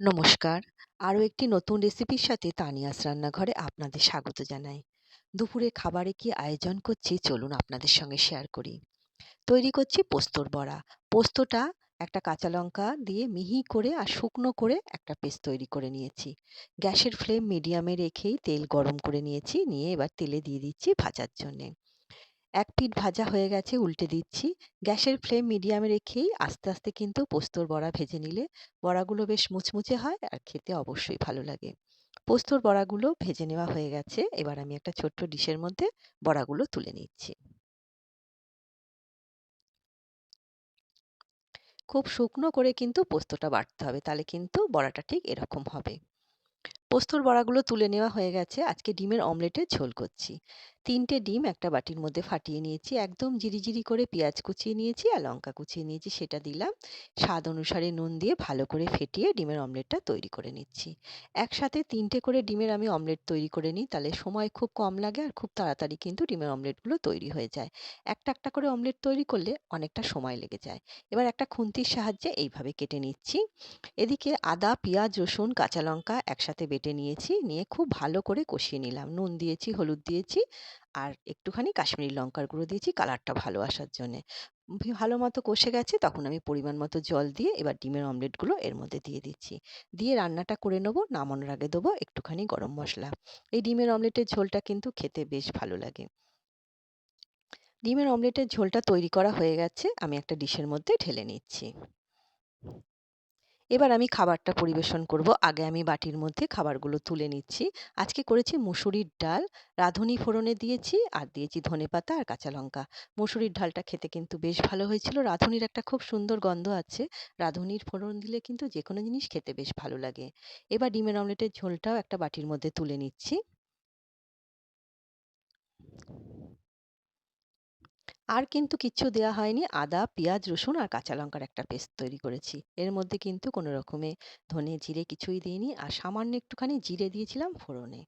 নমস্কার। আরও একটি নতুন রেসিপির সাথে তানিয়াস রান্নাঘরে আপনাদের স্বাগত জানাই। দুপুরে খাবারে কি আয়োজন করছি চলুন আপনাদের সঙ্গে শেয়ার করি। তৈরি করছি পোস্তর বড়া। পোস্তটা একটা কাঁচা লঙ্কা দিয়ে মিহি করে আর শুকনো করে একটা পেস্ট তৈরি করে নিয়েছি। গ্যাসের ফ্লেম মিডিয়ামে রেখেই তেল গরম করে নিয়েছি। নিয়ে এবার তেলে দিয়ে দিচ্ছি ভাজার জন্যে। এক পিঠ ভাজা হয়ে গেছে উল্টে দিচ্ছি। গ্যাসের ফ্লেম মিডিয়ামে রেখেই আস্তে, আস্তে কিন্তু পোস্তর বড়া ভেজে নিলে বড়াগুলো বেশ মুচমুচে হয় আর খেতে অবশ্যই ভালো লাগে। পোস্তর বড়াগুলো ভেজে নেওয়া হয়ে গেছে। এবার আমি একটা ছোট্ট ডিশের মধ্যে বড়াগুলো তুলে নিচ্ছি। খুব শুকনো করে কিন্তু পোস্তটা বাটতে হবে। তাহলে কিন্তু বড়াটা ঠিক এরকম হবে। পোস্তর বড়াগুলো তুলে নেওয়া হয়ে গেছে আজকে ডিমের অমলেটের ঝোল করছি তিনটে ডিম একটা বাটির মধ্যে ফাটিয়ে নিয়েছি। একদম জিরি করে পেঁয়াজ কুচিয়ে নিয়েছি আর লঙ্কা কুচিয়ে নিয়েছি, সেটা দিলাম। স্বাদ অনুসারে নুন দিয়ে ভালো করে ফেটিয়ে ডিমের অমলেটটা তৈরি করে নিচ্ছি। একসাথে তিনটে করে ডিমের আমি অমলেট তৈরি করে নিই, তাহলে সময় খুব কম লাগে আর খুব তাড়াতাড়ি কিন্তু ডিমের অমলেটগুলো তৈরি হয়ে যায়। একটা একটা করে অমলেট তৈরি করলে অনেকটা সময় লেগে যায়। এবার একটা খুন্তির সাহায্যে এইভাবে কেটে নিচ্ছি। এদিকে আদা, পেঁয়াজ, রসুন, কাঁচা লঙ্কা একসাথে বেটে নিয়েছি, নিয়ে খুব ভালো করে কষিয়ে নিলাম। নুন দিয়েছি, হলুদ দিয়েছি আর একটুখানি কাশ্মীরি লঙ্কার গুঁড়ো দিয়েছি কালারটা ভালো আসার জন্যে। ভালো মতো কষে গেছে, তখন আমি পরিমাণ মতো জল দিয়ে এবার ডিমের অমলেটগুলো এর মধ্যে দিয়ে দিচ্ছি। দিয়ে রান্নাটা করে নেব, নামানোর আগে দেবো একটুখানি গরম মশলা। এই ডিমের অমলেটের ঝোলটা কিন্তু খেতে বেশ ভালো লাগে। ডিমের অমলেটের ঝোলটা তৈরি করা হয়ে গেছে, আমি একটা ডিশের মধ্যে ঢেলে নিচ্ছি। এবার আমি খাবারটা পরিবেশন করব। আগে আমি বাটির মধ্যে খাবারগুলো তুলে নিচ্ছি। আজকে করেছি মুসুরির ডাল। রাঁধুনি ফোড়নে দিয়েছি, আর দিয়েছি ধনে পাতা আর কাঁচা লঙ্কা। মুসুরির ডালটা খেতে কিন্তু বেশ ভালো হয়েছিল। রাঁধুনির একটা খুব সুন্দর গন্ধ আছে। রাঁধুনির ফোড়ন দিলে কিন্তু যে কোনো জিনিস খেতে বেশ ভালো লাগে। এবার ডিমের অমলেটের ঝোলটাও একটা বাটির মধ্যে তুলে নিচ্ছি। আর কিন্তু কিচ্ছু দেওয়া হয়নি। আদা, পেঁয়াজ, রসুন আর কাঁচা লঙ্কার একটা পেস্ট তৈরি করেছি। এর মধ্যে কিন্তু কোনো রকমে ধনে জিরে কিছুই দিইনি আর সামান্য একটুখানি জিরে দিয়েছিলাম ফোড়নে।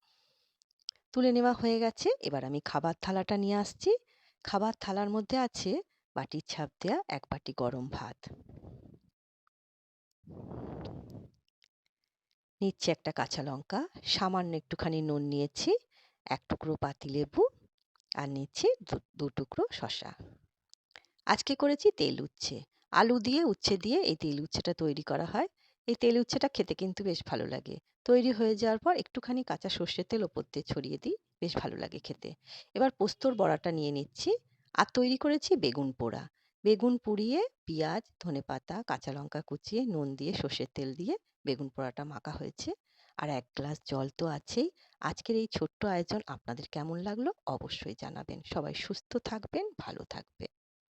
তুলে নেওয়া হয়ে গেছে। এবার আমি খাবার থালাটা নিয়ে আসছি। খাবার থালার মধ্যে আছে বাটির ছাপ দেওয়া এক বাটি গরম ভাত। নিচ্ছে একটা কাঁচা লঙ্কা। সামান্য একটুখানি নুন নিয়েছি। এক টুকরো পাতিলেবু। আর নিচ্ছি দু টুকরো শশা আজকে করেছি তেল উচ্ছে। আলু দিয়ে, উচ্ছে দিয়ে এই তেল উচ্ছেটা তৈরি করা হয়। এই তেল উচ্ছেটা খেতে কিন্তু বেশ ভালো লাগে। তৈরি হয়ে যাওয়ার পর একটুখানি কাঁচা সর্ষের তেল ওপর দিয়ে ছড়িয়ে দিই, বেশ ভালো লাগে খেতে। এবার পোস্তর বড়াটা নিয়ে নিচ্ছি। আর তৈরি করেছি বেগুন পোড়া। বেগুন পুড়িয়ে পেঁয়াজ ধনে পাতা কাঁচা লঙ্কা কুচিয়ে, নুন দিয়ে সর্ষের তেল দিয়ে বেগুন পোড়াটা মাখা হয়েছে। আর এক গ্লাস জল তো আছেই। আজকের এই ছোট্ট আয়োজন আপনাদের কেমন লাগল? অবশ্যই জানাবেন। সবাই সুস্থ থাকবেন, ভালো থাকবেন।